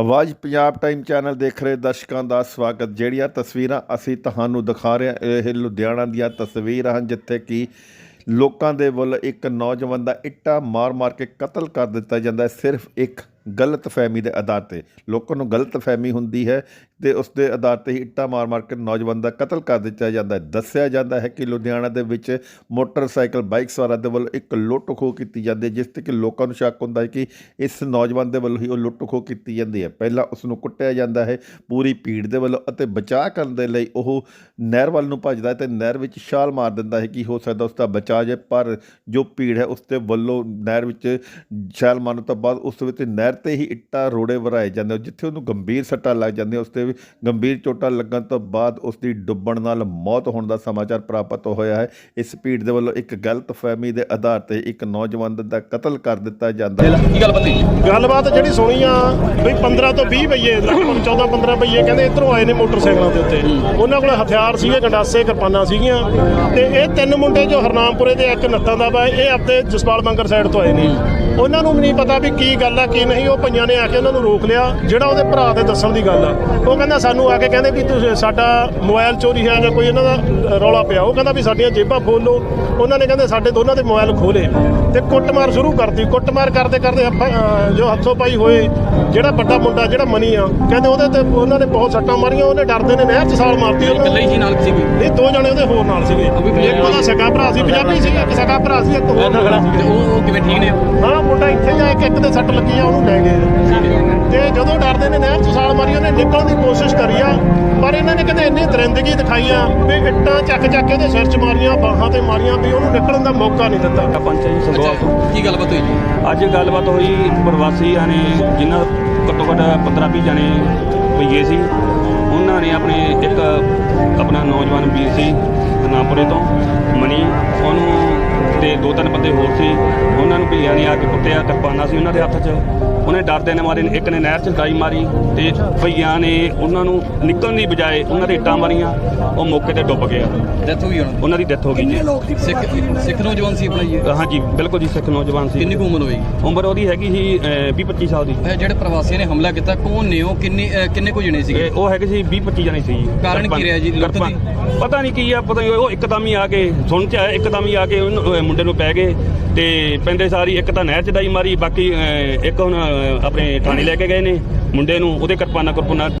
ਆਵਾਜ਼ Punjab time channel ਦੇਖ ਰਹੇ ਦਰਸ਼ਕਾਂ ਦਾ ਸਵਾਗਤ। ਜਿਹੜੀਆਂ ਤਸਵੀਰਾਂ ਅਸੀਂ ਤੁਹਾਨੂੰ ਦਿਖਾ ਰਹੇ ਹਾਂ, ਇਹ ਲੁਧਿਆਣਾ ਦੀਆਂ ਤਸਵੀਰਾਂ ਹਨ, ਜਿੱਥੇ ਕਿ ਲੋਕਾਂ ਦੇ ਵੱਲ ਇੱਕ ਨੌਜਵਾਨ ਦਾ ਇੱਟਾ ਮਾਰ-ਮਾਰ ਕੇ ਕਤਲ ਕਰ ਦਿੱਤਾ ਜਾਂਦਾ ਹੈ। ਸਿਰਫ ਇੱਕ ਗਲਤ ਫਹਿਮੀ ਦੇ ਆਧਾਰ ਤੇ ਲੋਕਾਂ ਨੂੰ ਗਲਤ ਫਹਿਮੀ ਹੁੰਦੀ ਹੈ। ਤੇ ਉਸ ਦੇ ਆਧਾਰ ਤੇ ਹੀ ਇੱਟਾਂ ਮਾਰ-ਮਾਰ ਕੇ ਨੌਜਵਾਨ ਦਾ ਕਤਲ ਕਰ ਦਿੱਤਾ ਜਾਂਦਾ ਹੈ। ਦੱਸਿਆ ਜਾਂਦਾ ਹੈ ਕਿ ਲੁਧਿਆਣਾ ਦੇ ਵਿੱਚ ਮੋਟਰਸਾਈਕਲ ਬਾਈਕ ਸਵਾਰਾਂ ਦੇ ਵੱਲੋਂ ਇੱਕ ਲੁੱਟ ਖੋਹ ਕੀਤੀ ਜਾਂਦੀ ਹੈ, ਜਿਸ ਤੇ ਕਿ ਲੋਕਾਂ ਨੂੰ ਸ਼ੱਕ ਹੁੰਦਾ ਹੈ ਕਿ ਇਸ ਨੌਜਵਾਨ ਦੇ ਵੱਲੋਂ ਹੀ ਉਹ ਲੁੱਟ ਖੋਹ ਕੀਤੀ ਜਾਂਦੀ ਹੈ। ਪਹਿਲਾਂ ਉਸ ਨੂੰ ਕੁੱਟਿਆ ਜਾਂਦਾ ਹੈ ਪੂਰੀ ਭੀੜ ਦੇ ਵੱਲੋਂ ਅਤੇ ਬਚਾਅ ਕਰਨ ਦੇ ਲਈ ਉਹ ਨਹਿਰ ਵੱਲ ਨੂੰ ਭੱਜਦਾ ਹੈ ਤੇ ਨਹਿਰ ਵਿੱਚ ਛਾਲ ਮਾਰ ਦਿੰਦਾ ਹੈ ਕਿ ਹੋ ਸਕਦਾ ਉਸ ਦਾ ਬਚਾਅ ਜੇ, ਪਰ ਜੋ ਭੀੜ ਹੈ ਉਸ ਦੇ ਵੱਲੋਂ ਨਹਿਰ ਵਿੱਚ ਛਾਲ ਮਾਰਨ ਤੋਂ ਬਾਅਦ ਉਸ ਵਿੱਚ ਨਹਿਰ ਤੇ ਹੀ ਇੱਟਾਂ ਰੋੜੇ ਵਰਾਏ ਜਾਂਦੇ ਜਿੱਥੇ ਉਹਨੂੰ ਗੰਭੀਰ ਸੱਟਾਂ ਲੱਗ ਜਾਂਦੀਆਂ ਉਸ ਤੇ ਗੰਭੀਰ ਚੋਟਾਂ ਲੱਗਣ ਤੋਂ ਬਾਅਦ ਉਸ ਦੀ ਡੁੱਬਣ ਨਾਲ ਮੌਤ ਹੋਣ ਦਾ ਸਮਾਚਾਰ ਪ੍ਰਾਪਤ ਹੋਇਆ ਹੈ। ਇਸ ਭੀੜ ਦੇ ਵੱਲੋਂ ਇੱਕ ਗਲਤ ਫਹਿਮੀ ਦੇ ਆਧਾਰ ਤੇ ਇੱਕ ਨੌਜਵਾਨ ਦਾ ਕਤਲ ਕਰ ਦਿੱਤਾ ਜਾਂਦਾ ਹੈ। ਕੀ ਗੱਲ ਪਤੀ ਗੱਲਬਾਤ ਜਿਹੜੀ ਸੁਣੀ ਆ ਵੀ 15 ਤੋਂ 20 ਬਈਏ ਲਗਭਗ 14 15 ਬਈਏ ਕਹਿੰਦੇ ਇਧਰੋਂ ਆਏ ਨੇ ਮੋਟਰਸਾਈਕਲਾਂ ਦੇ ਉੱਤੇ। ਉਹਨਾਂ ਕੋਲ ਹਥਿਆਰ ਸੀਗੇ ਗੰਡਾਸੇ ਕਿਰਪਾਨਾਂ ਸੀਗੀਆਂ। ਤੇ ਇਹ ਤਿੰਨ ਮੁੰਡੇ ਜੋ ਹਰਨਾਮਪੁਰੇ ਦੇ ਇੱਕ ਨੱਤਾਂ ਦਾ ਵਾ ਇਹ ਆਪਦੇ ਜਸਪਾਲ ਬੰਗਰ ਸਾਈਡ ਤੋਂ ਆਏ ਨੇ। ਉਹਨਾਂ ਨੂੰ ਵੀ ਨਹੀਂ ਪਤਾ ਵੀ ਕੀ ਗੱਲ ਆ ਕੀ ਨਹੀਂ। ਉਹ ਪਈਆਂ ਨੇ ਆ ਕੇ ਉਹਨਾਂ ਨੂੰ ਰੋਕ ਲਿਆ ਜਿਹੜਾ ਉਹਦੇ ਭਰਾ ਦੇ ਦੱਸਣ ਦੀ ਗੱਲ ਆ। ਉਹ ਕਹਿੰਦਾ ਸਾਨੂੰ ਆ ਕੇ ਕਹਿੰਦੇ ਵੀ ਤੁਸੀਂ ਸਾਡਾ ਮੋਬਾਈਲ ਚੋਰੀ ਹੈ ਜਾਂ ਕੋਈ ਇਹਨਾਂ ਦਾ ਰੌਲਾ ਪਿਆ। ਉਹ ਕਹਿੰਦਾ ਵੀ ਸਾਡੀਆਂ ਜੇਬਾਂ ਖੋਲੋ ਉਹਨਾਂ ਨੇ ਕਹਿੰਦੇ ਸਾਡੇ ਦੋਨਾਂ ਦੇ ਮੋਬਾਈਲ ਖੋਲੇ ਤੇ ਕੁੱਟਮਾਰ ਸ਼ੁਰੂ ਕਰਤੀ। ਕੁੱਟਮਾਰ ਕਰਦੇ ਕਰਦੇ ਜੋ ਹੱਥੋਂ ਪਾਈ ਹੋਏ ਜਿਹੜਾ ਵੱਡਾ ਮੁੰਡਾ ਜਿਹੜਾ ਮਨੀ ਆ ਕਹਿੰਦੇ ਉਹਦੇ ਤੇ ਉਹਨਾਂ ਨੇ ਬਹੁਤ ਸੱਟਾਂ ਮਾਰੀਆਂ ਉਹਨੇ ਡਰਦੇ ਨੇ ਨਹਿਰ 'ਚ ਛਾਲ ਮਾਰਤੀ ਉਹਨੂੰ। ਇਕੱਲੇ ਹੀ ਸੀ ਨਾਲ ਵੀ ਨਹੀਂ ਦੋ ਜਣੇ ਉਹਦੇ ਹੋਰ ਨਾਲ ਸੀਗੇ। ਇੱਕ ਉਹਦਾ ਸਕਾ ਭਰਾ ਸੀ ਪੰਜਾਬੀ ਸੀ ਇੱਕ ਸਕਾ ਭਰਾ ਸੀ ਇੱਕ ਹੋਰ ਨਾਲ ਤੇ ਉਹ ਉਹ ਕਿਵੇਂ ਠੀਕ ਨੇ? ਹਾਂ ਮੁੰਡਾ ਇੱਥੇ ਜਾ ਕੇ ਇੱਕ ਦੇ ਸੱਟ ਲੱਗੀ ਆ ਉਹਨੂੰ ਲੈ ਗਏ। ਤੇ ਜਦੋਂ ਡਰਦੇ ਨੇ ਨਹਿਰ 'ਚ ਛਾਲ ਉਹਨੇ ਨਿਕਲਣ ਦੀ ਕੋਸ਼ਿਸ਼ ਕਰੀ ਆ ਪਰ ਇਹਨਾਂ ਨੇ ਕਹਿੰਦੇ ਇੰਨੀ ਦਰਿੰਦਗੀ ਦਿਖਾਈ ਆ ਵੀ ਇੱਟਾਂ ਚੱਕ ਚੱਕ ਕੇ ਉਹਦੇ ਸਿਰ 'ਚ ਮਾਰੀਆਂ ਬਾਹਾਂ ਤੇ ਮਾਰੀਆਂ ਵੀ ਉਹਨੂੰ ਨਿਕਲਣ ਦਾ ਮੌਕਾ ਨਹੀਂ ਦਿੱਤਾ। ਪੰਚ ਜੀ ਸੰਗੋਆ ਕੀ ਗੱਲ ਪਤੀ ਹੋਈ ਜੀ? ਅੱਜ ਗੱਲਬਾਤ ਹੋਈ ਪ੍ਰਵਾਸੀਆਂ ਨੇ ਜਿਨ੍ਹਾਂ ਘੱਟੋ ਘੱਟ 15 20 ਜਣੇ ਪਈਏ ਸੀ ਉਹਨਾਂ ਨੇ ਆਪਣੇ ਇੱਕ ਆਪਣਾ ਨੌਜਵਾਨ ਵੀਰ ਸੀ ਨਾਮਪੁਰੇ ਤੋਂ ਮਨੀ। ਉਹਨੂੰ ਤੇ ਦੋ ਤਿੰਨ ਬੰਦੇ ਹੋਰ ਸੀ। ਉਹਨਾਂ ਨੂੰ ਭਈਆਂ ਨੇ ਆ ਕੇ ਕੁੱਟਿਆ ਕਿਰਪਾਨਾਂ ਸੀ ਉਹਨਾਂ ਦੇ ਹੱਥ 'ਚ। ਉਹਨੇ ਡਰਦੇ ਨੇ ਮਾਰੇ ਇੱਕ ਨੇ ਨਹਿਰ 'ਚ ਡਾਈ ਮਾਰੀ ਤੇ ਭਈਆਂ ਨੇ ਉਹਨਾਂ ਨੂੰ ਨਿਕਲਣ ਦੀ ਬਜਾਏ ਉਹਨਾਂ ਦੇ ਇੱਟਾਂ ਮਾਰੀਆਂ ਉਹ ਮੌਕੇ ਤੇ ਡੁੱਬ ਗਿਆ। ਡੈਥ ਹੋ ਗਈ ਉਹਨਾਂ ਉਹਨਾਂ ਦੀ ਡੈਥ ਹੋ ਗਈ ਜੀ। ਦੀ ਸਿੱਖ ਸਿੱਖ ਨੌਜਵਾਨ ਸੀ ਆਪਣਾ ਜੀ ਇਹ? ਹਾਂਜੀ ਬਿਲਕੁਲ ਜੀ ਸਿੱਖ ਨੌਜਵਾਨ ਸੀ। ਕਿੰਨੀ ਕੁ ਉਮਰ ਹੋਏਗੀ? ਉਮਰ ਉਹਦੀ ਹੈਗੀ ਸੀ 20 25 ਸਾਲ ਦੀ। ਇਹ ਜਿਹੜੇ ਪ੍ਰਵਾਸੀਆਂ ਨੇ ਹਮਲਾ ਕੀਤਾ ਕੌਣ ਨੇ ਉਹ? ਕਿੰਨੇ ਅਹ, ਕਿੰਨੇ ਕੁ ਜਣੇ ਸੀਗੇ? ਇਹ ਉਹ ਹੈਗੇ ਸੀ 20 25 ਜਣੇ ਸੀ ਜੀ। ਕਾਰਨ ਕੀ ਰਿਹਾ ਜੀ? ਲੁੱਟ ਦੀ? ਪਤਾ ਨਹੀਂ ਕੀ ਆ ਪਤਾ ਨਹੀਂ ਉਹ ਇੱਕਦਮ ਹੀ ਆ ਕੇ ਸੁਣ ਚ ਆਇਆ ਇੱਕਦਮ ਹੀ ਆ ਕੇ ਉਹਨੂੰ- ਅਹ ਮੁੰਡੇ ਨੂੰ ਪੈ ਗਏ ਤੇ ਪੈਂਦੇ ਸਾਰੀ ਇੱਕ ਤਾਂ ਨਹਿਰ ਚ ਡਾਈ ਮਾਰੀ ਬਾਕੀ ਅਹ, ਇੱਕ ਹੁਣ ਆਪਣੇ ਥਾਣੇ ਲੈ ਕੇ ਗਏ ਨੇ। ਮੁੰਡੇ ਨੂੰ ਉਹਦੇ ਕਿਰਪਾਨਾ ਕੁਰਪਾਨਾ